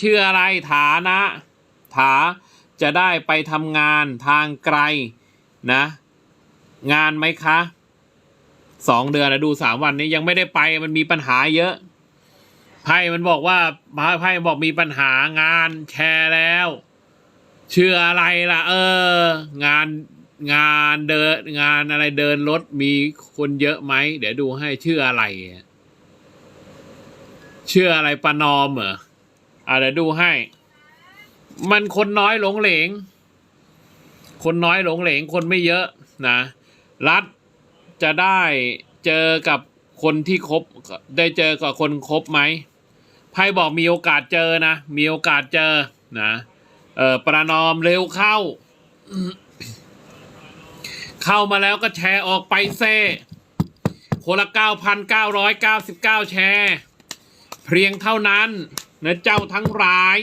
ชื่ออะไรฐานะถาจะได้ไปทำงานทางไกลนะ งานไหมคะสองเดือนนะดูสามวันนี้ยังไม่ได้ไปมันมีปัญหาเยอะไพ่มันบอกว่าไพ่บอกมีปัญหางานแชร์แล้วชื่ออะไรล่ะ เออ งานงานเดินงานอะไรเดินรถมีคนเยอะไหมเดี๋ยวดูให้ชื่ออะไรอะชื่ออะไรปนอมเหรอ อะเดี๋ยวดูให้ มันคนน้อยหลงเหลง คนน้อยหลงเหลงคนไม่เยอะนะ รัฐจะได้เจอกับคนที่คบได้เจอกับคนคบไหมไพ่บอกมีโอกาสเจอนะ มีโอกาสเจอนะเออประนอมเร็วเข้า เข้ามาแล้วก็แชร์ออกไปเซ่คนละเก้าพันเก้าร้อยเก้าสิบเก้าแชร์ เพียงเท่านั้น นะเจ้าทั้งหลาย